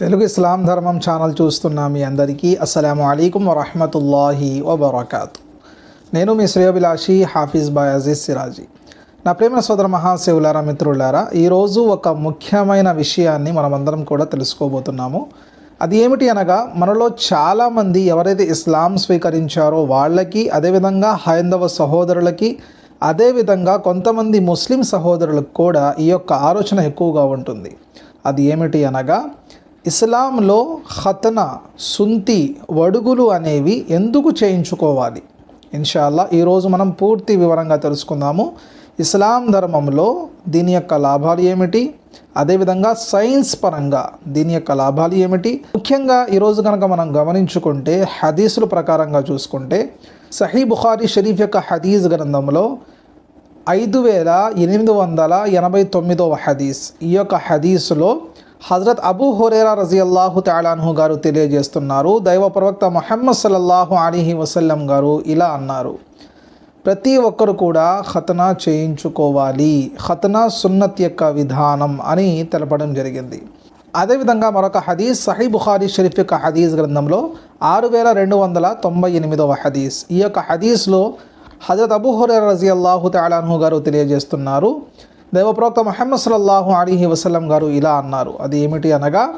తెలుగు ఇస్లాం ధర్మం ఛానల్ చూస్తున్న మీ అందరికీ అస్సలం అయికం వరహమతుల్లాహి వబర్కాతు. నేను మీ శ్రేయోభిలాషి హాఫీజ్ బాయ్ అజీజ్ సిరాజీ. నా ప్రేమ సోదర మహాశివులారా మిత్రులారా ఈరోజు ఒక ముఖ్యమైన విషయాన్ని మనమందరం కూడా తెలుసుకోబోతున్నాము. అది ఏమిటి అనగా మనలో చాలామంది ఎవరైతే ఇస్లాం స్వీకరించారో వాళ్ళకి అదేవిధంగా హైందవ సహోదరులకి అదేవిధంగా కొంతమంది ముస్లిం సహోదరులకు కూడా ఈ యొక్క ఆలోచన ఎక్కువగా ఉంటుంది. అది ఏమిటి అనగా ఇస్లాంలో ఖతన సుంతి వడుగులు అనేవి ఎందుకు చేయించుకోవాలి? ఇన్షాల్లా ఈరోజు మనం పూర్తి వివరంగా తెలుసుకుందాము. ఇస్లాం ధర్మంలో దీని యొక్క లాభాలు ఏమిటి? అదేవిధంగా సైన్స్ పరంగా దీని యొక్క లాభాలు ఏమిటి? ముఖ్యంగా ఈరోజు కనుక మనం గమనించుకుంటే హదీసుల ప్రకారంగా చూసుకుంటే సహీ బుఖారీ షరీఫ్ యొక్క హదీస్ గ్రంథంలో ఐదు వేల ఎనిమిది వందల ఎనభై తొమ్మిదవ హదీస్ ఈ యొక్క హదీసులో హజరత్ అబూ హురేరా రజియల్లాహు తాలాన్హు గారు తెలియజేస్తున్నారు. దైవ ప్రవక్త మొహమ్మద్ సల్లల్లాహు అలీహి వసల్లం గారు ఇలా అన్నారు. ప్రతి ఒక్కరు కూడా ఖతనా చేయించుకోవాలి. ఖతనా సున్నత్ యొక్క విధానం అని తెలపడం జరిగింది. అదేవిధంగా మరొక హదీస్ సహీ బుఖారీ షరీఫ్ యొక్క హదీస్ గ్రంథంలో ఆరు వేల రెండు వందల తొంభై ఎనిమిదవ హదీస్. ఈ యొక్క హదీస్లో హజరత్ అబూ హురేరా రజీ అల్లాహు తాలాన్హు గారు తెలియజేస్తున్నారు. దైవప్రవక్త మహమ్మద్ సల్లల్లాహు అలీహి వసలం గారు ఇలా అన్నారు. అది ఏమిటి అనగా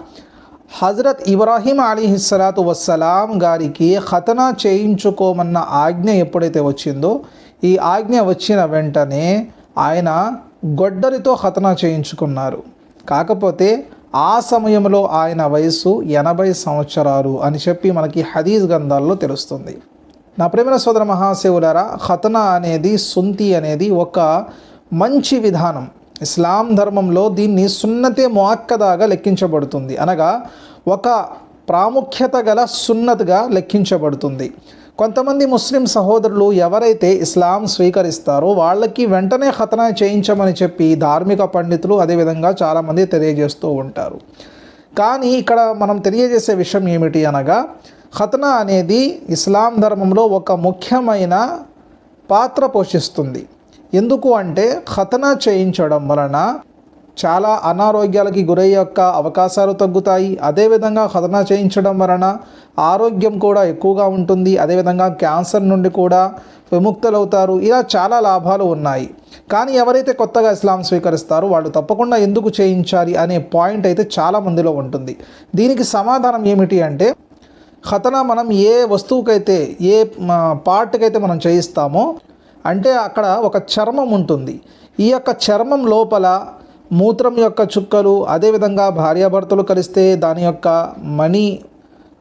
హజరత్ ఇబ్రాహీం అలీహిస్సలాతు వస్సలాం గారికి ఖతనా చేయించుకోమన్న ఆజ్ఞ ఎప్పుడైతే వచ్చిందో ఈ ఆజ్ఞ వచ్చిన వెంటనే ఆయన గొడ్డలితో ఖతనా చేయించుకున్నారు. కాకపోతే ఆ సమయంలో ఆయన వయసు ఎనభై సంవత్సరాలు అని చెప్పి మనకి హదీజ్ గ్రంథాల్లో తెలుస్తుంది. నా ప్రేమ సోదర మహాశివులరా ఖతనా అనేది సుంతి అనేది ఒక మంచి విధానం. ఇస్లాం ధర్మంలో దీన్ని సున్నతే మొక్కదాగా లెక్కించబడుతుంది. అనగా ఒక ప్రాముఖ్యత గల సున్నత్గా లెక్కించబడుతుంది. కొంతమంది ముస్లిం సహోదరులు ఎవరైతే ఇస్లాం స్వీకరిస్తారో వాళ్ళకి వెంటనే ఖతనా చేయించమని చెప్పి ధార్మిక పండితులు అదేవిధంగా చాలామంది తెలియజేస్తూ ఉంటారు. కానీ ఇక్కడ మనం తెలియజేసే విషయం ఏమిటి అనగా ఖతనా అనేది ఇస్లాం ధర్మంలో ఒక ముఖ్యమైన పాత్ర పోషిస్తుంది. ఎందుకు అంటే ఖతనా చేయించడం వలన చాలా అనారోగ్యాలకి గురయ్యే యొక్క అవకాశాలు తగ్గుతాయి. అదేవిధంగా ఖతనా చేయించడం వలన ఆరోగ్యం కూడా ఎక్కువగా ఉంటుంది. అదేవిధంగా క్యాన్సర్ నుండి కూడా విముక్తులవుతారు. ఇలా చాలా లాభాలు ఉన్నాయి. కానీ ఎవరైతే కొత్తగా ఇస్లాం స్వీకరిస్తారో వాళ్ళు తప్పకుండా ఎందుకు చేయించాలి అనే పాయింట్ అయితే చాలా మందిలో ఉంటుంది. దీనికి సమాధానం ఏమిటి అంటే ఖతనా మనం ఏ వస్తువుకైతే ఏ పార్ట్కైతే మనం చేయిస్తామో అంటే అక్కడ ఒక చర్మం ఉంటుంది. ఈ యొక్క చర్మం లోపల మూత్రం యొక్క చుక్కలు అదేవిధంగా భార్యాభర్తలు కలిస్తే దాని యొక్క మణి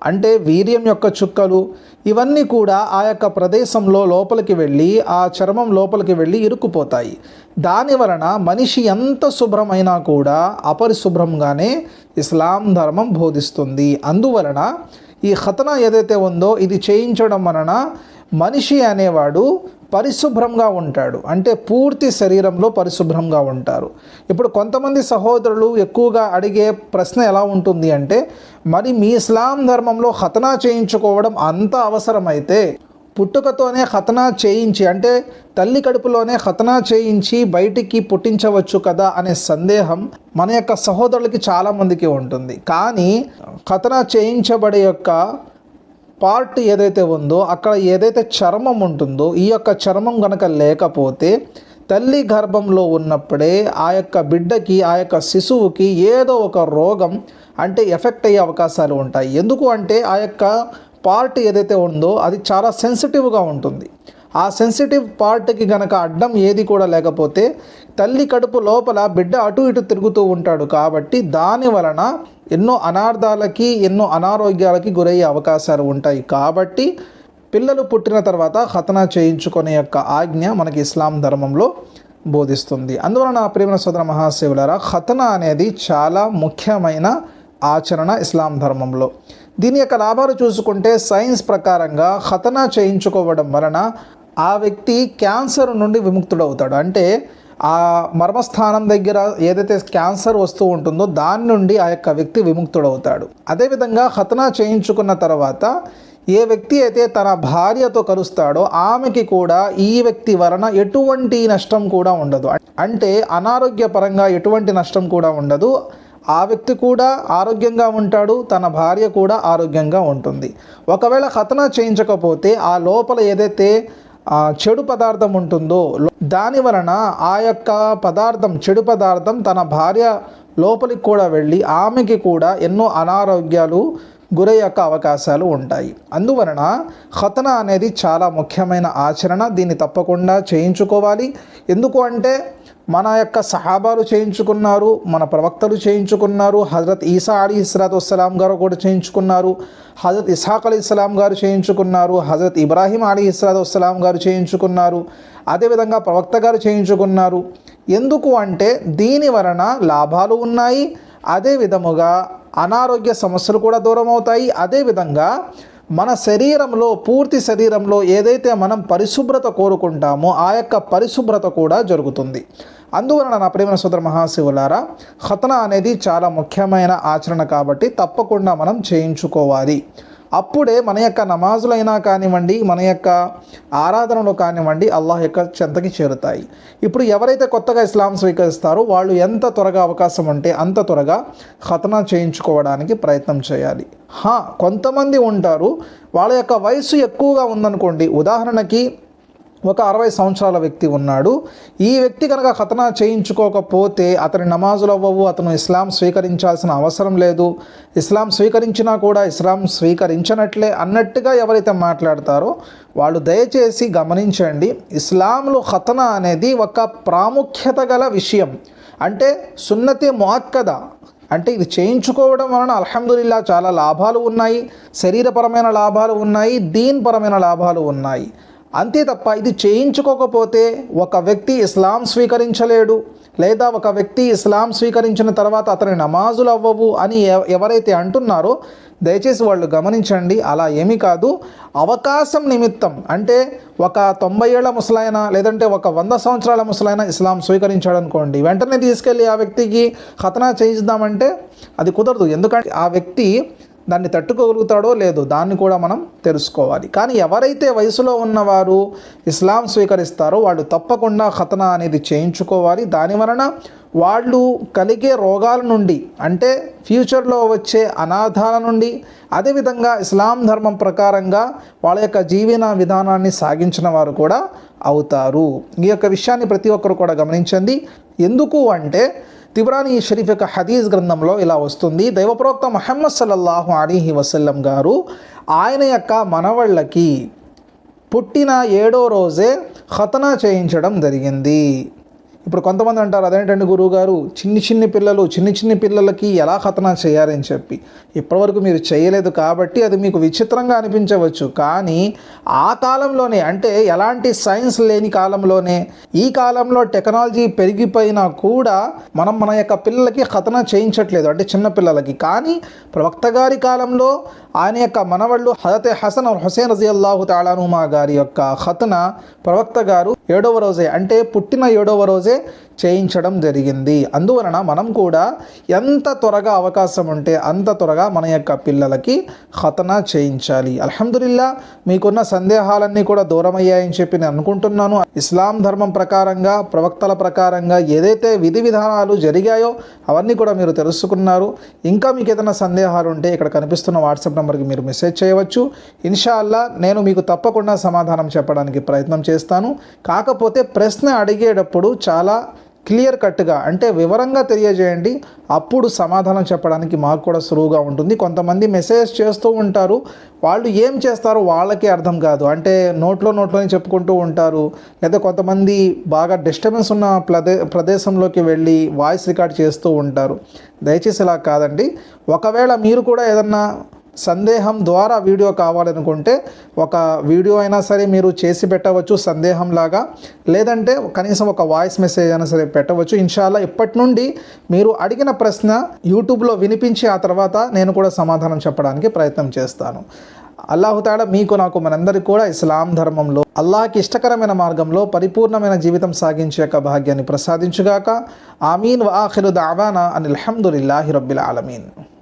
అంటే వీర్యం యొక్క చుక్కలు ఇవన్నీ కూడా ఆ యొక్క ప్రదేశంలో లోపలికి వెళ్ళి ఆ చర్మం లోపలికి వెళ్ళి ఇరుక్కుపోతాయి. దాని వలన మనిషి ఎంత శుభ్రమైనా కూడా అపరిశుభ్రంగానే ఇస్లాం ధర్మం బోధిస్తుంది. అందువలన ఈ ఖతన ఏదైతే ఉందో ఇది చేయించడం వలన మనిషి అనేవాడు పరిశుభ్రంగా ఉంటాడు. అంటే పూర్తి శరీరంలో పరిశుభ్రంగా ఉంటారు. ఇప్పుడు కొంతమంది సహోదరులు ఎక్కువగా అడిగే ప్రశ్న ఎలా ఉంటుంది అంటే మరి మీ ఇస్లాం ధర్మంలో హతనా చేయించుకోవడం అంత అవసరమైతే పుట్టుకతోనే హతనా చేయించి అంటే తల్లి కడుపులోనే హతనా చేయించి బయటికి పుట్టించవచ్చు కదా అనే సందేహం మన యొక్క సహోదరులకి చాలామందికి ఉంటుంది. కానీ హతనా చేయించబడే యొక్క పార్ట్ ఏదైతే ఉందో అక్కడ ఏదైతే చర్మం ఉంటుందో ఈ యొక్క చర్మం కనుక లేకపోతే తల్లి గర్భంలో ఉన్నప్పుడే ఆ యొక్క బిడ్డకి ఆ యొక్క శిశువుకి ఏదో ఒక రోగం అంటే ఎఫెక్ట్ అయ్యే అవకాశాలు ఉంటాయి. ఎందుకు అంటే ఆ యొక్క పార్ట్ ఏదైతే ఉందో అది చాలా సెన్సిటివ్గా ఉంటుంది. ఆ సెన్సిటివ్ పార్ట్కి గనక అడ్డం ఏది కూడా లేకపోతే తల్లి కడుపు లోపల బిడ్డ అటు ఇటు తిరుగుతూ ఉంటాడు కాబట్టి దాని వలన ఎన్నో అనార్థాలకి ఎన్నో అనారోగ్యాలకి గురయ్యే అవకాశాలు ఉంటాయి. కాబట్టి పిల్లలు పుట్టిన తర్వాత ఖతనా చేయించుకునే యొక్క ఆజ్ఞ మనకి ఇస్లాం ధర్మంలో బోధిస్తుంది. అందువలన నా ప్రేమ సోదర మహాశివులరా ఖతనా అనేది చాలా ముఖ్యమైన ఆచరణ ఇస్లాం ధర్మంలో. దీని యొక్క లాభాలు చూసుకుంటే సైన్స్ ప్రకారంగా ఖతనా చేయించుకోవడం వలన ఆ వ్యక్తి క్యాన్సర్ నుండి విముక్తుడవుతాడు. అంటే ఆ మర్మస్థానం దగ్గర ఏదైతే క్యాన్సర్ వస్తూ ఉంటుందో దాని నుండి ఆ యొక్క వ్యక్తి విముక్తుడవుతాడు. అదేవిధంగా హతనా చేయించుకున్న తర్వాత ఏ వ్యక్తి అయితే తన భార్యతో కలుస్తాడో ఆమెకి కూడా ఈ వ్యక్తి వలన ఎటువంటి నష్టం కూడా ఉండదు. అంటే అనారోగ్యపరంగా ఎటువంటి నష్టం కూడా ఉండదు. ఆ వ్యక్తి కూడా ఆరోగ్యంగా ఉంటాడు తన భార్య కూడా ఆరోగ్యంగా ఉంటుంది. ఒకవేళ ఖతనా చేయించకపోతే ఆ లోపల ఏదైతే చెడు పదార్థం ఉంటుందో దాని వలన ఆ యొక్క పదార్థం చెడు పదార్థం తన భార్య లోపలికి కూడా వెళ్ళి ఆమెకి కూడా ఎన్నో అనారోగ్యాలు గురయ్యక అవకాశాలు ఉంటాయి. అందువలన ఖతన అనేది చాలా ముఖ్యమైన ఆచరణ. దీన్ని తప్పకుండా చేయించుకోవాలి. ఎందుకు అంటే మన యొక్క సహాబాలు చేయించుకున్నారు మన ప్రవక్తలు చేయించుకున్నారు హజరత్ ఈసా అలీ ఇస్రాత్ వస్సలాం గారు కూడా చేయించుకున్నారు హజరత్ ఇసాక్ అలీ ఇస్లాం గారు చేయించుకున్నారు హజరత్ ఇబ్రాహీం అలీ ఇస్రాత్ వస్సలాం గారు చేయించుకున్నారు అదేవిధంగా ప్రవక్త గారు చేయించుకున్నారు. ఎందుకు అంటే దీని వలన లాభాలు ఉన్నాయి. అదే విధముగా అనారోగ్య సమస్యలు కూడా దూరం అవుతాయి. అదేవిధంగా మన శరీరంలో పూర్తి శరీరంలో ఏదైతే మనం పరిశుభ్రత కోరుకుంటామో ఆ యొక్క పరిశుభ్రత కూడా జరుగుతుంది. అందువలన నా ప్రేమ సోదర మహాశివులారా ఖతన అనేది చాలా ముఖ్యమైన ఆచరణ కాబట్టి తప్పకుండా మనం చేయించుకోవాలి. అప్పుడే మన యొక్క నమాజులైనా కానివ్వండి మన యొక్క ఆరాధనలు కానివ్వండి అల్లాహ్ యొక్క చెంతకి చేరుతాయి. ఇప్పుడు ఎవరైతే కొత్తగా ఇస్లాం స్వీకరిస్తారో వాళ్ళు ఎంత త్వరగా అవకాశం ఉంటే అంత త్వరగా ఖతనా చేయించుకోవడానికి ప్రయత్నం చేయాలి. హా కొంతమంది ఉంటారు వాళ్ళ యొక్క వయసు ఎక్కువగా ఉందనుకోండి ఉదాహరణకి ఒక అరవై సంవత్సరాల వ్యక్తి ఉన్నాడు. ఈ వ్యక్తి కనుక ఖతనా చేయించుకోకపోతే అతని నమాజులు అవ్వవు అతను ఇస్లాం స్వీకరించాల్సిన అవసరం లేదు. ఇస్లాం స్వీకరించినా కూడా ఇస్లాం స్వీకరించినట్లే అన్నట్టుగా ఎవరైతే మాట్లాడతారో వాళ్ళు దయచేసి గమనించండి ఇస్లాంలో ఖతనా అనేది ఒక ప్రాముఖ్యత గల విషయం. అంటే సున్నతి మొక్కద అంటే ఇది చేయించుకోవడం వలన అల్హమ్దుల్లా చాలా లాభాలు ఉన్నాయి శరీరపరమైన లాభాలు ఉన్నాయి దీన్పరమైన లాభాలు ఉన్నాయి. అంతే తప్ప ఇది చేయించుకోకపోతే ఒక వ్యక్తి ఇస్లాం స్వీకరించలేడు లేదా ఒక వ్యక్తి ఇస్లాం స్వీకరించిన తర్వాత అతని నమాజులు అవ్వవు అని ఎవ- ఎవరైతే అంటున్నారో దయచేసి వాళ్ళు గమనించండి. అలా ఏమీ కాదు. అవకాశం నిమిత్తం అంటే ఒక తొంభై ఏళ్ళ ముసలాయన లేదంటే ఒక వంద సంవత్సరాల ముసలాయన ఇస్లాం స్వీకరించాడు అనుకోండి వెంటనే తీసుకెళ్ళి ఆ వ్యక్తికి ఖతనా చేయిద్దామంటే అది కుదరదు. ఎందుకంటే ఆ వ్యక్తి దాన్ని తట్టుకోగలుగుతాడో లేదో దాన్ని కూడా మనం తెలుసుకోవాలి. కానీ ఎవరైతే వయసులో ఉన్నవారు ఇస్లాం స్వీకరిస్తారో వాళ్ళు తప్పకుండా ఖతనా అనేది చేయించుకోవాలి. దాని వలన వాళ్ళు కలిగే రోగాల నుండి అంటే ఫ్యూచర్లో వచ్చే అనాథాల నుండి అదేవిధంగా ఇస్లాం ధర్మం ప్రకారంగా వాళ్ళ యొక్క జీవన విధానాన్ని సాగించిన వారు కూడా అవుతారు. ఈ యొక్క విషయాన్ని ప్రతి ఒక్కరు కూడా గమనించండి. ఎందుకు అంటే తిబ్రాని షరీఫ్ యొక్క హదీజ్ గ్రంథంలో ఇలా వస్తుంది. దైవప్రవక్త మహమ్మద్ సల్లల్లాహు అలీహి వసల్లం గారు ఆయన యొక్క మనవళ్ళకి పుట్టిన ఏడో రోజే ఖతనా చేయించడం జరిగింది. ఇప్పుడు కొంతమంది అంటారు అదేంటండి గురువు గారు చిన్ని చిన్ని పిల్లలు చిన్ని చిన్ని పిల్లలకి ఎలా ఖతనా చేయాలని చెప్పి. ఇప్పటివరకు మీరు చేయలేదు కాబట్టి అది మీకు విచిత్రంగా అనిపించవచ్చు. కానీ ఆ కాలంలోనే అంటే ఎలాంటి సైన్స్ లేని కాలంలోనే ఈ కాలంలో టెక్నాలజీ పెరిగిపోయినా కూడా మనం మన యొక్క పిల్లలకి ఖతనా చేయించట్లేదు. అంటే చిన్న పిల్లలకి. కానీ ప్రవక్త గారి కాలంలో ఆయన యొక్క మనవళ్ళు హజతే హసన్ హుసేన్ రజియల్లాహు తాళానుమా గారి యొక్క ఖతన ప్రవక్త గారు ఏడవ రోజే. అంటే పుట్టిన ఏడవ రోజే చేయించడం జరిగింది. అందువలన మనం కూడా ఎంత త్వరగా అవకాశం ఉంటే అంత త్వరగా మన యొక్క పిల్లలకి ఖతనా చేయించాలి. అల్హమ్దుల్లా మీకున్న సందేహాలన్నీ కూడా దూరమయ్యాయని చెప్పి నేను అనుకుంటున్నాను. ఇస్లాం ధర్మం ప్రకారంగా ప్రవక్తల ప్రకారంగా ఏదైతే విధి విధానాలు జరిగాయో అవన్నీ కూడా మీరు తెలుసుకున్నారు. ఇంకా మీకు ఏదైనా సందేహాలు ఉంటే ఇక్కడ కనిపిస్తున్న వాట్సాప్ నెంబర్కి మీరు మెసేజ్ చేయవచ్చు. ఇన్షాల్లా నేను మీకు తప్పకుండా సమాధానం చెప్పడానికి ప్రయత్నం చేస్తాను. కాకపోతే ప్రశ్న అడిగేటప్పుడు చాలా క్లియర్ కట్గా అంటే వివరంగా తెలియజేయండి. అప్పుడు సమాధానం చెప్పడానికి మాకు కూడా సులువుగా ఉంటుంది. కొంతమంది మెసేజ్ చేస్తూ ఉంటారు. వాళ్ళు ఏం చేస్తారో వాళ్ళకే అర్థం కాదు. అంటే నోట్లో నోట్లోనే చెప్పుకుంటూ ఉంటారు. లేదా కొంతమంది బాగా డిస్టర్బెన్స్ ఉన్న ప్రదే ప్రదేశంలోకి వెళ్ళి వాయిస్ రికార్డ్ చేస్తూ ఉంటారు. దయచేసి ఇలా కాదండి. ఒకవేళ మీరు కూడా ఏదన్నా సందేహం ద్వారా వీడియో కావాలనుకుంటే ఒక వీడియో అయినా సరే మీరు చేసి పెట్టవచ్చు సందేహం లాగా. లేదంటే కనీసం ఒక వాయిస్ మెసేజ్ అయినా సరే పెట్టవచ్చు. ఇన్షాల్లా ఇప్పటి నుండి మీరు అడిగిన ప్రశ్న యూట్యూబ్లో వినిపించి ఆ తర్వాత నేను కూడా సమాధానం చెప్పడానికి ప్రయత్నం చేస్తాను. అల్లాహుతాడ మీకు నాకు మనందరికీ కూడా ఇస్లాం ధర్మంలో అల్లాహకి ఇష్టకరమైన మార్గంలో పరిపూర్ణమైన జీవితం సాగించే యొక్క భాగ్యాన్ని ప్రసాదించుగాక. ఆమీన్. వాఖిరు దావానా అని అల్హమ్దుల్లాహి రబ్బిల్ ఆలమీన్.